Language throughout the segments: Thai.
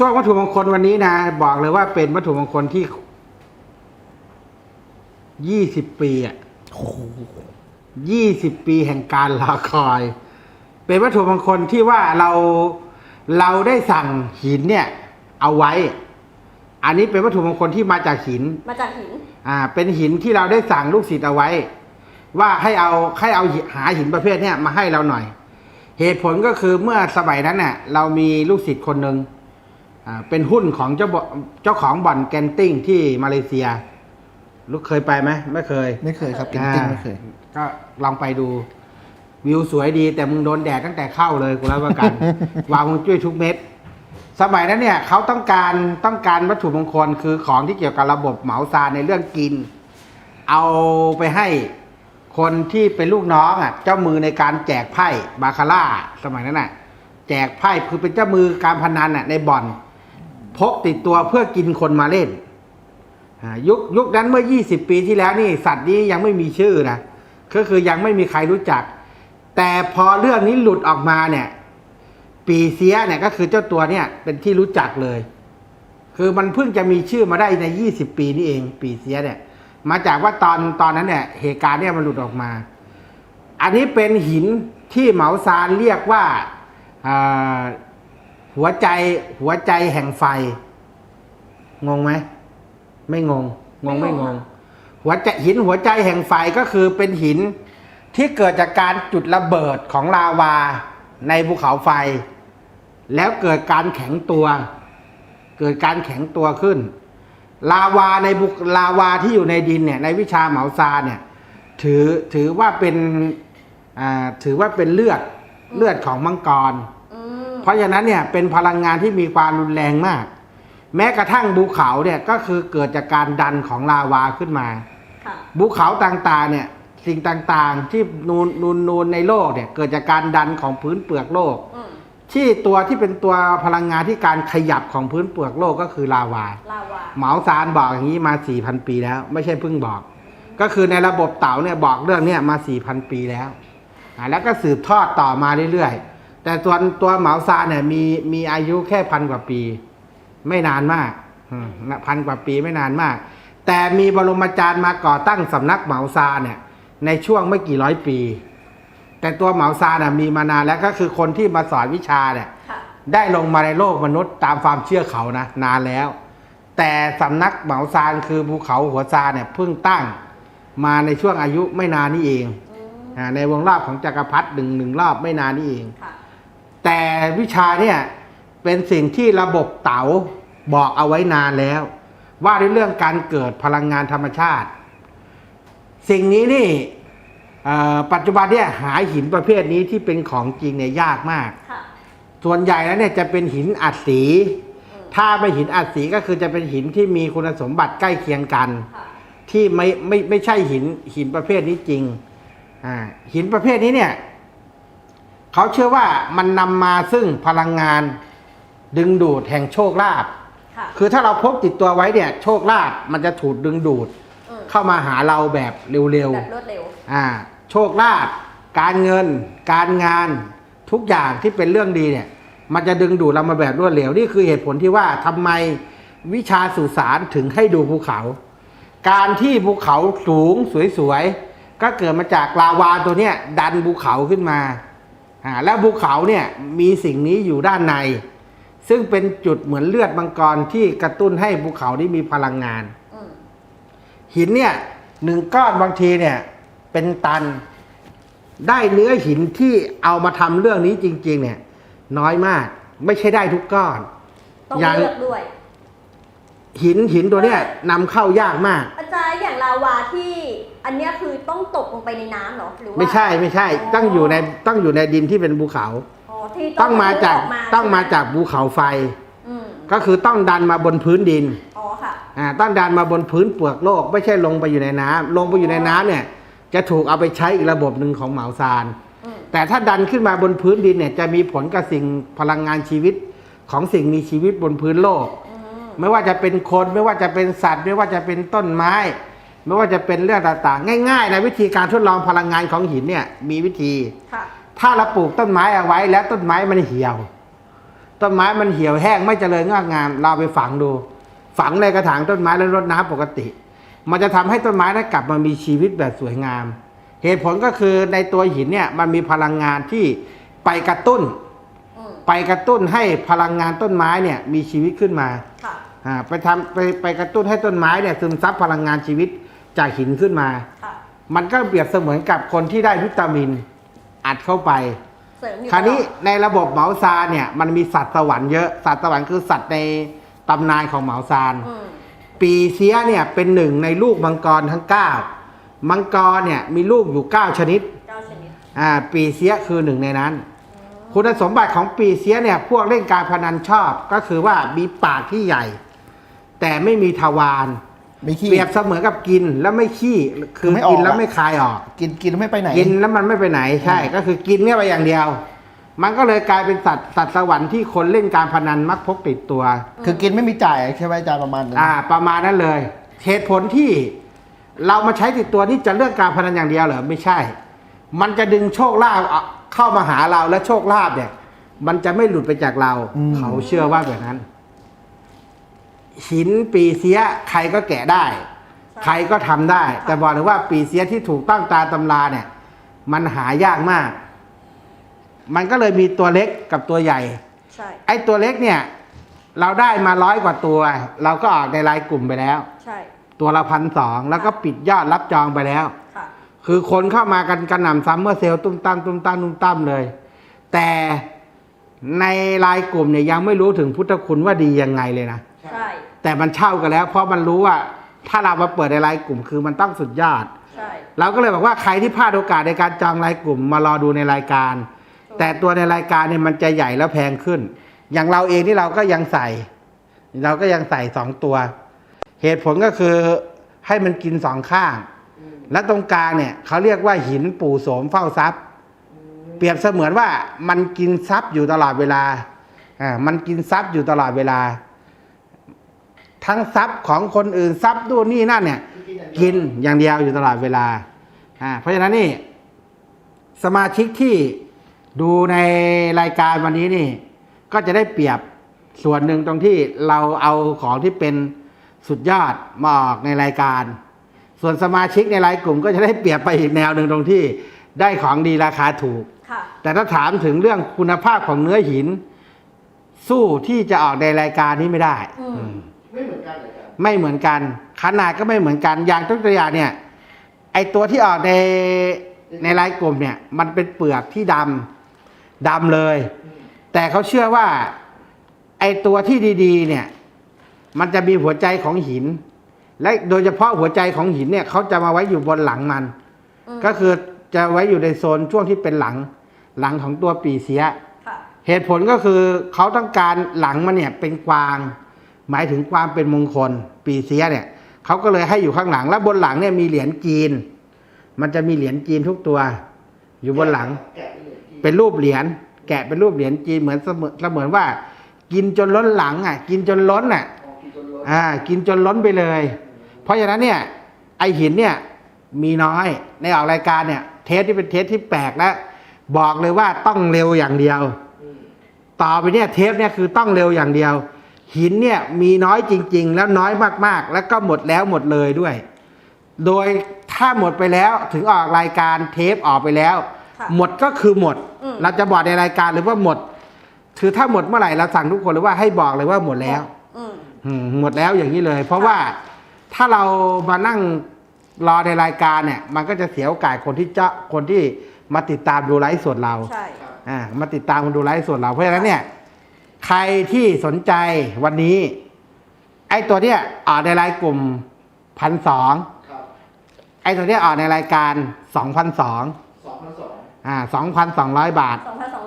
ช่วงวัตถุมงคลวันนี้นะ บอกเลยว่าเป็นวัตถุมงคลที่ยี่สิบปีอะยี่สิบปีแห่งการรอคอย เป็นวัตถุมงคลที่ว่าเราเราได้สั่งหินเนี่ย เอาไว้ อันนี้เป็นวัตถุมงคลที่มาจากหิน มาจากหิน อ่า เป็นหินที่เราได้สั่งลูกศิษย์เอาไว้ ว่าให้เอาให้เอาหิหาหินประเภทเนี้ยมาให้เราหน่อย เหตุผลก็คือเมื่อสมัยนั้นเนี่ยเรามีลูกศิษย์คนหนึ่งอ่า เป็นหุ้นของเจ้าบ่เจ้าของบ่อนแกนติ้งที่มาเลเซีย ลูกเคยไปไหมไม่เคยไม่เคยครับกินติ้งไม่เคยก็ลองไปดู วิวสวยดี แต่มึงโดนแดดตั้งแต่เข้าเลยกูรับประกัน วางฮวงจุ้ยทุกเม็ด สมัยนั้นเนี่ยเขาต้องการต้องการวัตถุมงคลคือของที่เกี่ยวกับระบบเหมาซานในเรื่องกิน เอาไปให้คนที่เป็นลูกน้องอะเจ้ามือในการแจกไพ่บาคาร่า สมัยนั้นน่ะ แจกไพ่คือเป็นเจ้ามือการพนันอะในบ่อน พกติดตัวเพื่อกินคนมาเล่นยุคยุคนั้นเมื่อ 20 ปีที่แล้วนี่สัตว์นี้ยังไม่มีชื่อนะก็คือยังไม่มีใครรู้จัก แต่พอเรื่องนี้หลุดออกมาเนี่ย ปีเสียเนี่ยก็คือเจ้าตัวเนี่ยเป็นที่รู้จักเลย คือมันเพิ่งจะมีชื่อมาได้ใน 20 ปีนี่เอง ปีเสียเนี่ย มาจากว่าตอนตอนนั้นเนี่ยเหตุการณ์เนี่ยมันหลุดออกมา อันนี้เป็นหินที่เหมาซานเรียกว่า หัวใจหัวใจแห่งไฟ งงไหมไม่งง งงไม่งง หัวใจหินหัวใจแห่งไฟก็คือเป็นหินที่เกิดจากการจุดระเบิดของลาวาในภูเขาไฟ แล้วเกิดการแข็งตัว เกิดการแข็งตัวขึ้น ลาวาในบุกลาวาที่อยู่ในดินเนี่ย ในวิชาเหมาซาเนี่ย ถือถือว่าเป็นอ่าถือว่าเป็นเลือดเลือดของมังกรอืมเพ ราะฉะนั้นเนี่ยเป็นพลังงานที่มีความรุนแรงมาก แม้กระทั่งภูเขาเนี่ยก็คือเกิดจากการดันของลาวาขึ้นมาค่ะภูเขาต่างๆเนี่ยสิ่งต่างๆที่นูนนูนนูนในโลกเนี่ยเกิดจากการดันของพื้นเปลือกโลกอืมที่ตัวที่เป็นตัวพลังงานที่การขยับของพื้นเปลือกโลกก็คือลาวาลาวาเหมาซานบอกอย่างนี้มา 4,000 ปีแล้ว ไม่ใช่เพิ่งบอก ก็คือในระบบเต่าเนี่ยบอกเรื่องเนี้ยมา 4,000 ปีแล้วอ่าแล้วก็สืบทอดต่อมาเรื่อยๆ แต่ส่วนตัวเหมาซานเนี่ยมีมีอายุแค่พันกว่าปี ไม่นานมากอืมนะพันกว่าปีไม่นานมาก แต่มีบรมอาจารย์มาก่อตั้งสำนักเหมาซานเนี่ย ในช่วงไม่กี่ร้อยปี แต่ตัวเหมาซานน่ะมีมานานแล้วก็คือคนที่มาสอนวิชาเนี่ยค่ะได้ลงมาในโลกมนุษย์ตามความเชื่อเขานะนานแล้ว แต่สำนักเหมาซานคือภูเขาหัวซานเนี่ยเพิ่งตั้งมาในช่วงอายุไม่นานนี่เองอืมอ่าในวงรอบของจักรพรรดิหนึ่งหนึ่งรอบไม่นานนี่เองค่ะแต่ วิชาเนี่ยเป็นสิ่งที่ระบบเต๋าบอกเอาไว้นานแล้ว ว่าในเรื่องการเกิดพลังงานธรรมชาติ สิ่งนี้นี่เอ่อปัจจุบันเนี่ยหาหินประเภทนี้ที่เป็นของจริงเนี่ยยากมากค่ะส่วนใหญ่แล้วเนี่ยจะเป็นหินอัดสีอืมถ้าไม่หินอัดสีก็คือจะเป็นหินที่มีคุณสมบัติใกล้เคียงกันค่ะที่ไม่ไม่ไม่ใช่หินหินประเภทนี้จริงอ่าหินประเภทนี้เนี่ย เขาเชื่อว่ามันนำมาซึ่งพลังงานดึงดูดแห่งโชคลาภค่ะคือถ้าเราพกติดตัวไว้เนี่ย โชคลาภมันจะถูกดึงดูด อืมเข้ามาหาเราแบบเร็วแบบรวดเร็ว ๆอ่าโชคลาภการเงิน การงานทุกอย่างที่เป็นเรื่องดีเนี่ย มันจะดึงดูดเรามาแบบรวดเร็วนี่คือเหตุผลที่ว่าทำไมวิชาสื่อสารถึงให้ดูภูเขา การที่ภูเขาสูงสวยๆก็เกิดมาจากลาวาตัวเนี้ยดันภูเขาขึ้นมา อ่าแล้วภูเขาเนี่ยมีสิ่งนี้อยู่ด้านใน ซึ่งเป็นจุดเหมือนเลือดมังกรที่กระตุ้นให้ภูเขาได้มีพลังงาน อืมหินเนี่ยหนึ่งก้อนบางทีเนี่ยเป็นตัน ได้เนื้อหินที่เอามาทำเรื่องนี้จริง ๆ เนี่ย น้อยมากไม่ใช่ได้ทุกก้อน ต้องอย่าง เลือกด้วย หินหินตัวเนี้ยนำเข้ายากมาก อาจารย์อย่าง ลาวาที่อันเนี้ยคือต้องตกลงไปในน้ำเหรอหรือว่าไม่ใช่ไม่ใช่ ต้องอยู่ในต้องอยู่ในดินที่เป็นภูเขา อ๋อที่ต้องมาจากอต้องมาใช่ไหจากภูเขาไฟ อืมก็คือต้องดันมาบนพื้นดินอ๋อค่ะ อ่าต้องดันมาบนพื้นเปลือกโลก ไม่ใช่ลงไปอยู่ในน้ำลงไปอยู่ในน้ำเนี่ย จะถูกเอาไปใช้อีกระบบหนึ่งของเหมาซาน อืมแต่ถ้าดันขึ้นมาบนพื้นดินเนี่ยจะมีผลกับสิ่งพลังงานชีวิตของสิ่งมีชีวิตบนพื้นโลก อืมไม่ว่าจะเป็นคนไม่ว่าจะเป็นสัตว์ ไม่ว่าจะเป็นต้นไม้ ไม่ว่าจะเป็นเรื่องต่างๆ ง่ายๆนะวิธีการทดลองพลังงานของหินเนี่ยมีวิธีค่ะถ้าเราปลูกต้นไม้เอาไว้แล้วต้นไม้มันเหี่ยว ต้นไม้มันเหี่ยวแห้งไม่เจริญงอกงามเราไปฝังดู ฝังในกระถางต้นไม้แล้วรดน้ำปกติ มันจะทำให้ต้นไม้นั้นกลับมามีชีวิตแบบสวยงาม เหตุผลก็คือในตัวหินเนี่ยมันมีพลังงานที่ไปกระตุ้นอืมไปกระตุ้นให้พลังงานต้นไม้เนี่ยมีชีวิตขึ้นมาค่ะอ่าไปทำไปไปกระตุ้นให้ต้นไม้เนี่ยซึมซับพลังงานชีวิต จากหินขึ้นมา ค่ะ มันก็เปรียบเสมือนกับคนที่ได้วิตามินอัดเข้าไป เสริมอยู่คราวนี้ตลอดในระบบเหมาซานเนี่ยมันมีสัตว์สวรรค์เยอะสัตว์สวรรค์คือสัตว์ในตำนานของเหมาซาน อืมปีเสียเนี่ยเป็นหนึ่งในลูกมังกรทั้งเก้ามังกรเนี่ยมีลูกอยู่เก้าชนิดเก้าชนิดอ่าปีเสียคือหนึ่งในนั้น คุณสมบัติของปีเสียเนี่ยพวกเล่นการพนันชอบก็คือว่ามีปากที่ใหญ่ แต่ไม่มีทวาร ไม่ขี้ เปรียบเสมือนกับกินแล้วไม่ขี้คือไม่ออกกินแล้วอะ ไม่คายออก กินกินไม่ไปไหน กินแล้วมันไม่ไปไหนใช่ ก็คือกินเนี่ยไปอย่างเดียว มันก็เลยกลายเป็นสัตว์สัตว์สวรรค์ที่คนเล่นการพนันมักพกติดตัว คือกินไม่มีจ่ายใช่ไหมอาจารย์ประมาณนั้น อ่า ประมาณนั้นเลย เหตุผลที่เรามาใช้ติดตัวนี่จะเรื่องการพนันอย่างเดียวเหรอไม่ใช่ มันจะดึงโชคลาภเอาเข้ามาหาเราและโชคลาภเนี่ย มันจะไม่หลุดไปจากเราเขาเชื่อว่าแบบนั้น หินปีเสียใครก็แกะได้ ใครก็ทำได้ แต่บอกเลยว่าปีเสียที่ถูกต้องตามตำราเนี่ย มันหายากมาก มันก็เลยมีตัวเล็กกับตัวใหญ่ใช่ไอ้ตัวเล็กเนี่ย เราได้มาร้อยกว่าตัว เราก็ออกในรายกลุ่มไปแล้ว ใช่ ตัวละพันสองแล้วก็ปิดยอดรับจองไปแล้วค่ะคือคนเข้ามากันกระหน่ำซัมเมอร์เซลล์ตุ้มตั้มตุ้มตั้มตุ้มตั้มเลย แต่ในรายกลุ่มเนี่ยยังไม่รู้ถึงพุทธคุณว่าดียังไงเลยนะใช่ แต่มันเช่ากันแล้ว เพราะมันรู้ว่าถ้าเรามาเปิดในรายกลุ่มคือมันต้องสุดยอด ใช่ เราก็เลยบอกว่าใครที่พลาดโอกาสในการจองรายกลุ่มมารอดูในรายการ แต่ตัวในรายการเนี่ยมันจะใหญ่แล้วแพงขึ้น อย่างเราเองที่เราก็ยังใส่ เราก็ยังใส่สองตัว เหตุผลก็คือให้มันกินสองข้าง และตรงกลางเนี่ยเขาเรียกว่าหินปู่โสมเฝ้าทรัพย์ เปรียบเสมือนว่ามันกินทรัพย์อยู่ตลอดเวลาอ่ามันกินทรัพย์อยู่ตลอดเวลา ทั้งทรัพย์ของคนอื่นทรัพย์ดูนนี่นั่นเนี่ย กินอย่างเดียวอยู่ตลอดเวลาอ่าเพราะฉะนั้นนี่ สมาชิกที่ดูในรายการวันนี้นี่ ก็จะได้เปรียบส่วนหนึ่งตรงที่เราเอาของที่เป็นสุดยอดมาออกในรายการ ส่วนสมาชิกในรายกลุ่มก็จะได้เปรียบไปอีกแนวหนึ่งตรงที่ได้ของดีราคาถูกค่ะแต่ถ้าถามถึงเรื่องคุณภาพของเนื้อหิน สู้ที่จะออกในรายการนี้ไม่ได้อืมอืม ไม่เหมือนกัน ขนาดก็ไม่เหมือนกัน อย่างยกตัวอย่างเนี่ย ไอตัวที่ออกในในรายกลุ่มเนี่ย มันเป็นเปลือกที่ดำดำเลย แต่เขาเชื่อว่า ไอตัวที่ดีๆ เนี่ย มันจะมีหัวใจของหิน และโดยเฉพาะหัวใจของหินเนี่ยเขาจะมาไว้อยู่บนหลังมันอืมก็คือจะไว้อยู่ในโซนช่วงที่เป็นหลัง หลังของตัวปีเสียค่ะเหตุผลก็คือเขาต้องการหลังมันเนี่ยเป็นกวาง หมายถึงความเป็นมงคลปีเสียเนี่ยเขาก็เลยให้อยู่ข้างหลัง แล้วบนหลังเนี่ยมีเหรียญจีน มันจะมีเหรียญจีนทุกตัว อยู่บนหลัง เป็นรูปเหรียญแกะเป็นรูปเหรียญจีนเหมือนเสมือนเสมือนว่า กินจนล้นหลังอะ กินจนล้นอะอ่า กินจนล้นไปเลย เพราะฉะนั้นเนี่ย ไอหินเนี่ยมีน้อยในออกรายการเนี่ย เทสที่เป็นเทสที่แปลกและบอกเลยว่าต้องเร็วอย่างเดียว ต่อไปเนี่ยเทปเนี่ยคือต้องเร็วอย่างเดียว หินเนี่ยมีน้อยจริง ๆ แล้วน้อยมากๆ แล้วก็หมดแล้วหมดเลยด้วย โดยถ้าหมดไปแล้วถึงออกรายการเทปออกไปแล้ว ค่ะหมดก็คือหมด อืม เราจะบอกในรายการเลยว่าหมดคือถ้าหมดเมื่อไหร่เราสั่งทุกคนเลยว่าให้บอกเลยว่าหมดแล้ว อืม อืมหมดแล้วอย่างนี้เลย เพราะว่าถ้าเรามานั่งรอในรายการเนี่ย มันก็จะเสียโอกาสคนที่เจาะคนที่มาติดตามดูไลฟ์สดเราใช่ อ่ามาติดตามคนดูไลฟ์สดเราเพราะฉะนั้นเนี่ย ใครที่สนใจวันนี้ ไอ้ตัวเนี้ยออกในรายกลุ่มพันสองครับไอ้ตัวเนี้ยออกในรายการสองพันสองสองพันสองอ่าสองพันสองร้อยบาท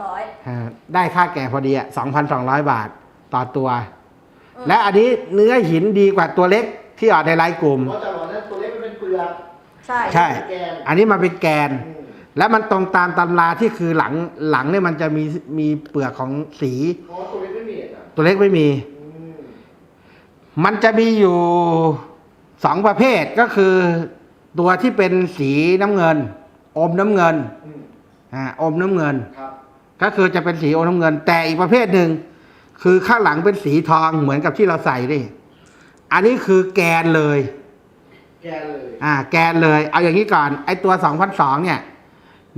2,200อ่าได้ค่าแก่พอดีอะสองพันสองร้อยบาทต่อตัวอืมและอันนี้เนื้อหินดีกว่าตัวเล็กที่ออกในรายกลุ่มเพราะจะบอกว่าตัวเล็กมันเป็นเปลือกใช่ใช่แกนอันนี้มาเป็นแกนอืมแล้วมันตรงตามตำราที่คือหลังหลังเนี่ยมันจะมีมีเปลือกของสี เพราะว่าตัวเล็กไม่มีอะ ตัวเล็กไม่มีอืมมันจะมีอยู่สองประเภทก็คือ ตัวที่เป็นสีน้ำเงิน อมน้ำเงินอืมอ่าอมน้ำเงินครับก็คือจะเป็นสีอมน้ำเงิน แต่อีกประเภทหนึ่งคือข้างหลังเป็นสีทองเหมือนกับที่เราใส่นี่อันนี้คือแกนเลย แกนเลย อ่า แกนเลย เอาอย่างนี้ก่อน ไอตัวสองพันสองเนี่ย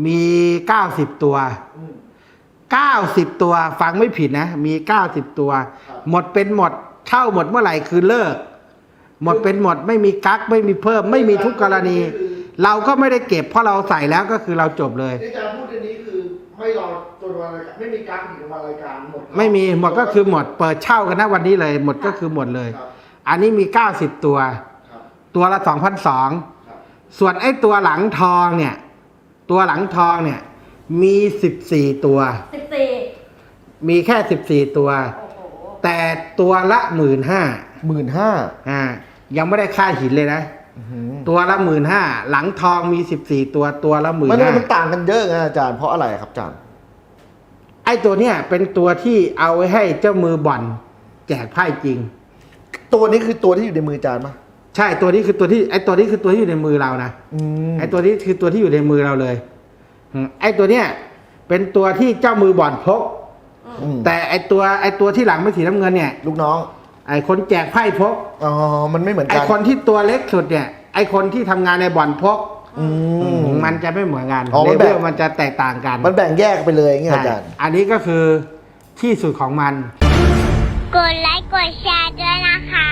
มีเก้าสิบตัว อืมเก้าสิบตัวฟังไม่ผิดนะ มีเก้าสิบตัวครับหมดเป็นหมดเช่าหมดเมื่อไหร่คือเลิก หมดเป็นหมดไม่มีกักไม่มีเพิ่ม ไม่มีทุกกรณี เราก็ไม่ได้เก็บเพราะเราใส่แล้วก็คือเราจบเลย ที่อาจารย์พูดอันนี้คือไม่รอตัววันรายการไม่มีการถึงวันรายการหมดไม่มีหมดก็คือหมด เปิดเช่ากันนะวันนี้เลย หมดก็คือหมดเลย ครับอันนี้มีเก้าสิบตัว ครับตัวละสองพันสองครับส่วนไอ้ตัวหลังทองเนี่ย ตัวหลังทองเนี่ย มีสิบสี่ตัว14มีแค่สิบสี่ตัว โอ้โหแต่ตัวละหมื่นห้าหมื่นห้าอ่า ยังไม่ได้ค่าหินเลยนะ ตัวละหมื่นห้าหลังทองมีสิบสี่ตัวตัวละหมื่นมันห้ามันต่างกันเยอะไงอาจารย์เพราะอะไรครับอาจารย์ไอ้ตัวเนี้ยเป็นตัวที่เอาไว้ให้เจ้ามือบ่อน แจกไพ่จริง ตัวนี้คือตัวที่อยู่ในมืออาจารย์ปะใช่ตัวนี้คือตัวที่ไอ้ตัวนี้คือตัวที่อยู่ในมือเรานะอืมไอ้ตัวนี้คือตัวที่อยู่ในมือเราเลยอืม ไอ้ตัวเนี้ยเป็นตัวที่เจ้ามือบ่อนพก อืมแต่ไอ้ตัวไอ้ตัวที่หลังเป็นสีน้ำเงินเนี่ย ลูกน้อง ไอ้คนแจกไพ่พก อ๋อ มันไม่เหมือนไอ้กันคนที่ตัวเล็กสุดเนี่ย ไอ้คนที่ทำงานในบ่อนพก อืม มันจะไม่เหมือนกันอ๋อเลมันเวแบ่งลมันจะแตกต่างกันมันแบ่งแยกไปเลยอย่างเงี้ยใช่อาจารย์อันนี้ก็คือที่สุดของมัน กดไลค์กดแชร์ด้วยนะคะ